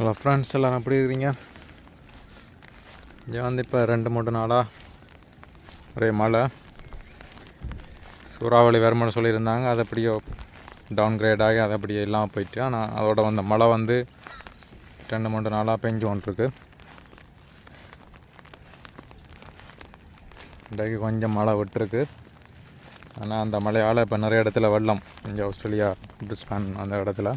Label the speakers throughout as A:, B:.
A: Hello friends எல்லாம் எப்படி இருக்கிறீங்க? இங்கே வந்து இப்போ ரெண்டு மூணு நாளாக ஒரே மழை. சூறாவளி வருமானம் சொல்லியிருந்தாங்க. அது அப்படியோ டவுன் கிரேட் ஆகி அது அப்படியே இல்லாமல் போயிட்டு ஆனால் அதோட வந்த மழை வந்து ரெண்டு மூணு நாளாக பெஞ்சு வந்துருக்கு இன்றைக்கு கொஞ்சம் மழை விட்டுருக்கு. ஆனால் அந்த மழையால் இப்போ நிறைய இடத்துல வெள்ளம். இங்கே ஆஸ்திரேலியா பிரிஸ்பான் அந்த இடத்துல.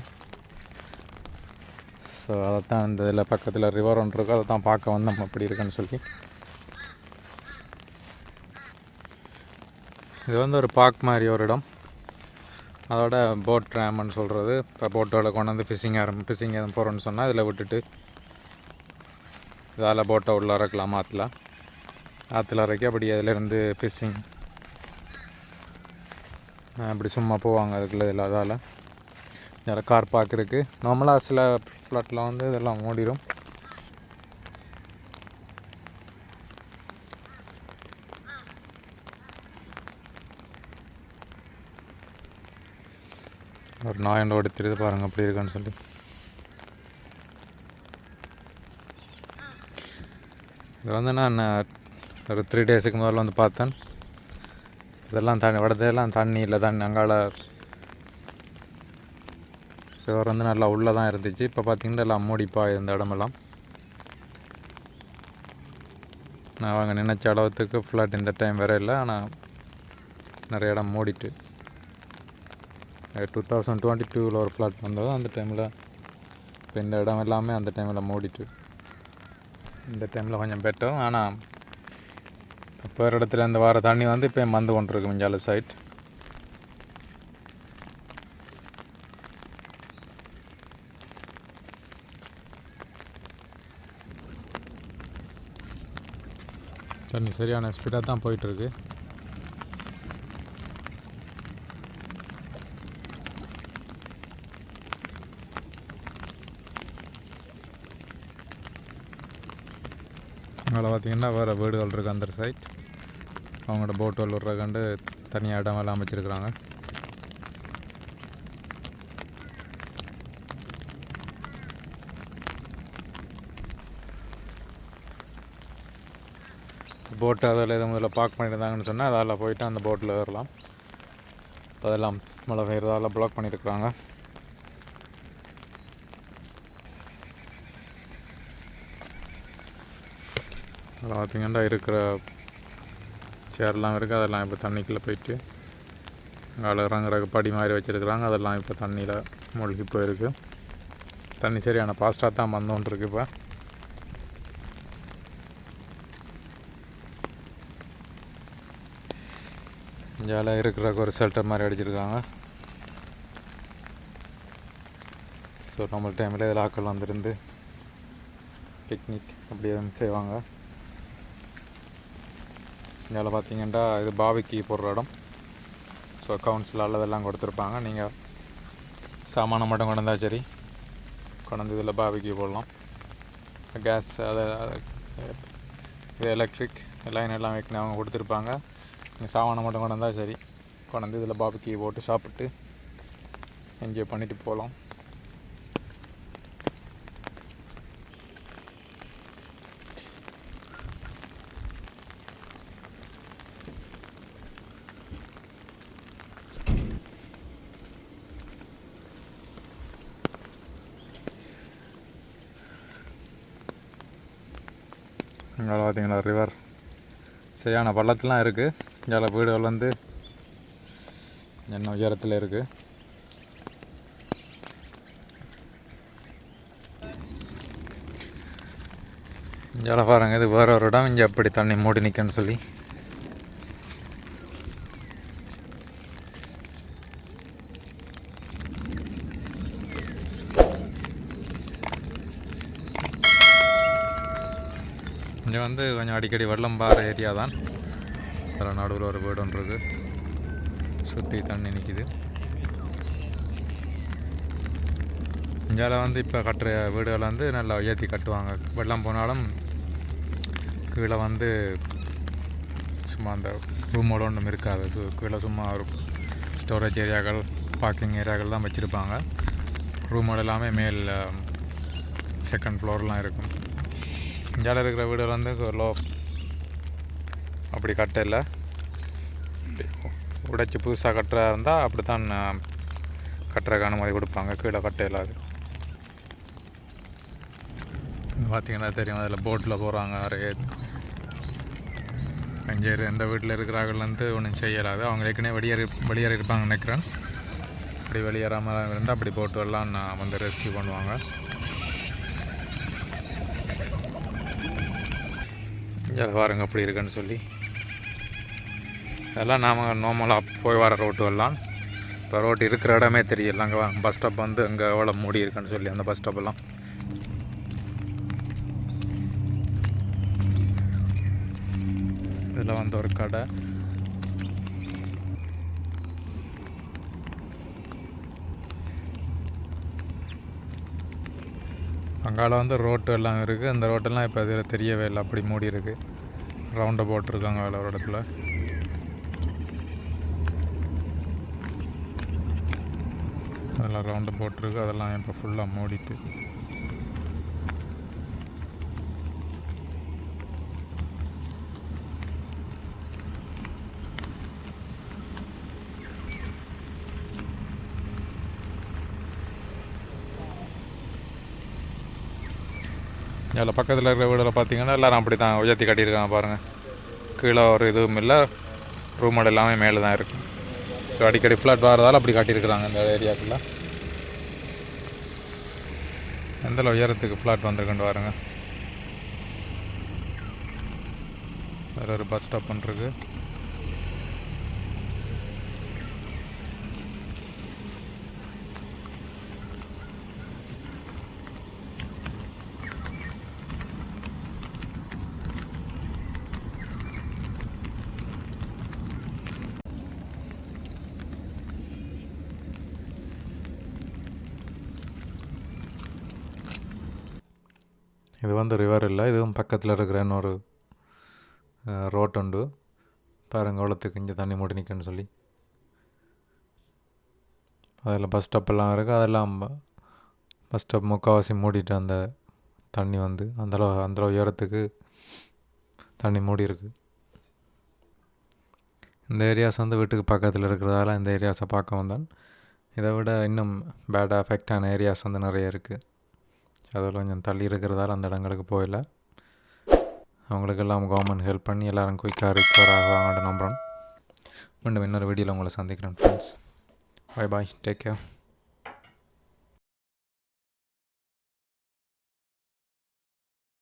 A: ஸோ அதை தான் இந்த இதில் பக்கத்தில் ரிவர் ஒன்று இருக்கோ அதை தான் பார்க்க வந்தோம். அப்படி இருக்குன்னு சொல்லி. இது வந்து ஒரு பார்க் மாதிரி ஒரு இடம். அதோட போட் ட்ராம்னு சொல்கிறது இப்போ போட்டோட கொண்டு வந்து ஃபிஷிங் ஆரம்பி ஃபிஷிங் எதுவும் போகிறோன்னு சொன்னால் இதில் விட்டுட்டு இதால் போட்டை உள்ள இறக்கலாம் ஆற்றுல ஆற்றுல இறக்கி அப்படி அதிலேருந்து ஃபிஷிங் அப்படி சும்மா போவாங்க அதுக்குள்ள இதில் அதால் நிறைய கார் பார்க் இருக்குது நார்மலாக சில ஃப்ளாட்டில் வந்து இதெல்லாம் மூடிடும் ஒரு நாயண்ட் ஓடித்திருது பாருங்கள் அப்படி இருக்கான்னு சொல்லி. இது வந்து நான் ஒரு த்ரீ டேஸுக்கு முதல்ல வந்து பார்த்தேன். இதெல்லாம் தண்ணி வடதெல்லாம் தண்ணி இல்லை தண்ணி அங்கால ரிவர் வந்து நல்லா உள்ளே தான் இருந்துச்சு. இப்போ பார்த்தீங்கன்னா எல்லாம் மூடிப்பா இந்த இடமெல்லாம். நான் அவங்க நினச்ச அளவுக்கு ஃப்ளாட் இந்த டைம் வர இல்லை. ஆனால் நிறைய இடம் மூடிட்டு. டூ தௌசண்ட் டுவெண்ட்டி டூவில் ஒரு ஃப்ளாட் வந்தது அந்த டைமில் இப்போ இந்த இடம் எல்லாமே அந்த டைமில் மூடிட்டு. இந்த டைமில் கொஞ்சம் பெட்டரும் ஆனால் இப்போ ஒரு இடத்துல இந்த வார தண்ணி வந்து இப்போ மந்து கொண்டிருக்கு மிஞ்சால சைட் தண்ணி சரியான ஸ்பீடாக தான் போயிட்டுருக்கு. அங்கே பார்த்தீங்கன்னா வேறு வீடுகள் இருக்குது அந்த சைட் அவங்களோட போட்டுகள் விட்றக்கண்டு தனியாக இடமெல்லாம் அமைச்சிருக்கிறாங்க. போட்டு அதில் எதுவும் முதல்ல பார்க் பண்ணியிருந்தாங்கன்னு சொன்னால் அதில் போயிட்டு அந்த போட்டில் ஏறலாம். அதெல்லாம் மழை பெய்யறதால பிளாக் பண்ணியிருக்கிறாங்க. அதில் பார்த்தீங்கன்னா இருக்கிற சேர்லாம் இருக்குது அதெல்லாம் இப்போ தண்ணிக்குள்ளே போயிட்டு அங்கே இறங்குறக்கு படி மாதிரி வச்சுருக்குறாங்க அதெல்லாம் இப்போ தண்ணியில் மூழ்கி போயிருக்கு. தண்ணி சரியான பாஸ்டாக தான் வந்தோன்ட்ருக்கு இப்போ. இந்தியாவில் இருக்கிறக்கு ஒரு ஷெல்டர் மாதிரி அடிச்சிருக்காங்க. ஸோ நம்ம டைமில் இதில் ஆக்கள் வந்திருந்து பிக்னிக் அப்படி எதுவும் செய்வாங்க. இந்தியாவில் பார்த்தீங்கன்னா இது பாவிக்கு போடுற இடம். ஸோ கவுன்சில் இதெல்லாம் கொடுத்துருப்பாங்க. நீங்கள் சாமானம் மட்டும் கொண்டு சரி. கொண்டாந்து இதில் பாவிக்கு போடலாம். கேஸ் அதை இது எலக்ட்ரிக் லைன் எல்லாம் வைக்கணும். அவங்க கொடுத்துருப்பாங்க. சாமானை மட்டும் கொண்டு வந்தால் சரி. கொண்டு வந்து இதில் பாபிக்கு போட்டு சாப்பிட்டு என்ஜாய் பண்ணிட்டு போகலாம். இங்கே பார்த்தீங்களா ரிவர் சரியான பள்ளத்துலாம் இருக்குது இங்கே வீடுகள் வந்து என்ன உயரத்தில் இருக்குது இங்கே பாருங்க இது வேற ஒரு இடம். இங்கே அப்படி தண்ணி மூடி நிற்கன்னு சொல்லி. இங்கே வந்து கொஞ்சம் அடிக்கடி வெள்ளம் பாற ஏரியா தான். அதில் நடுவில் ஒரு வீடு ஒன்று இருக்குது சுற்றி தண்ணி நிற்கிது இந்தியாவில் வந்து இப்போ கட்டுற வீடுகளை வந்து நல்லா உயர்த்தி கட்டுவாங்க. வெள்ளம் போனாலும் கீழே வந்து சும்மா அந்த ரூமோட ஒன்றும் இருக்காது. ஸோ கீழே சும்மா ஒரு ஸ்டோரேஜ் ஏரியாக்கள் பார்க்கிங் ஏரியாக்கள் தான் வச்சுருப்பாங்க. ரூமோட எல்லாமே மேல் செகண்ட் ஃப்ளோர்லாம் இருக்கும். இந்தியாவில் இருக்கிற வீடுகள் வந்து லோ அப்படி கட்ட இல்லை. உடைச்சி புதுசாக கட்டுறதா இருந்தால் அப்படி தான் கட்டுறதுக்கு அனுமதி கொடுப்பாங்க. கீழே கட்ட இல்லாது. பார்த்தீங்கன்னா தெரியும் அதில் போட்டில் போகிறாங்க நிறைய அஞ்சேர் எந்த வீட்டில் இருக்கிறாங்கலேருந்து ஒன்றும் செய்யலாது அவங்க ஏற்கனவே வெளியேறி வெளியேறி இருப்பாங்க நினைக்கிறேன். அப்படி வெளியேறாமல் இருந்தால் அப்படி போட்டு எல்லாம் நான் வந்து ரெஸ்கியூ பண்ணுவாங்க. இங்கே பாருங்க அப்படி இருக்குன்னு சொல்லி. எல்லாம் நாம் நார்மலாக போய் வர ரோட்டு எல்லாம். இப்போ ரோட்டு இருக்கிற இடமே தெரியல. அங்கே பஸ் ஸ்டாப் வந்து அங்கே எவ்வளோ மூடி இருக்குன்னு சொல்லி அந்த பஸ் ஸ்டாப்பெல்லாம் இதில் வந்து ஒரு கடை. அங்கால வந்து ரோட்டு எல்லாம் இருக்குது அந்த ரோட்டெல்லாம் இப்போ இதில் தெரியவே இல்லை. அப்படி மூடி இருக்குது ரவுண்டை போட்டிருக்காங்க வேலை ஒரு இடத்துல. அதெல்லாம் ரவுண்டு போட்டிருக்கு. அதெல்லாம் இப்போ ஃபுல்லாக மூடிட்டு. இதில் பக்கத்தில் இருக்கிற வீடில் பார்த்தீங்கன்னா எல்லோரும் அப்படி தான் உயர்த்தி கட்டியிருக்காங்க பாருங்கள் கீழே ஒரு இதுவும் இல்லை. ரூம் எல்லாமே மேலே தான் இருக்குது ஸோ அடிக்கடி ஃப்ளாட் வரதால் அப்படி காட்டியிருக்கிறாங்க இந்த ஏரியாக்குள்ள. எந்த உயரத்துக்கு ஃப்ளாட் வந்திருக்குன்னு பாருங்க. வேறு ஒரு பஸ் ஸ்டாப் பண்ணிருக்கு இது வந்து ரிவர் இல்லை இதுவும் பக்கத்தில் இருக்கிற இன்னொரு ரோட் உண்டு. பாருங்க எவ்வளோத்துக்கு இங்கே தண்ணி மூடி நிற்குன்னு சொல்லி. அதில் பஸ் ஸ்டாப்பெல்லாம் இருக்குது அதெல்லாம் பஸ் ஸ்டாப் முக்கால்வாசி மூடிட்டு அந்த தண்ணி வந்து அந்தளவு அந்த உயரத்துக்கு தண்ணி மூடி இருக்கு. இந்த ஏரியாஸ் வந்து வீட்டுக்கு பக்கத்தில் இருக்கிறதால இந்த ஏரியாஸை பார்க்க வந்தான் இதை விட இன்னும் பேடாக எஃபெக்டான ஏரியாஸ் வந்து நிறைய இருக்குது அதில் கொஞ்சம் தள்ளி இருக்கிறதால அந்த இடங்களுக்கு போயில அவங்களுக்கெல்லாம் கவர்மெண்ட் ஹெல்ப் பண்ணி எல்லோரும் குயிக்காக ரிக்கவர் ஆகுவாங்கன்ட்டு நம்புகிறோம் மீண்டும் இன்னொரு வீடியோவில் உங்களை சந்திக்கிறேன் friends bye bye take care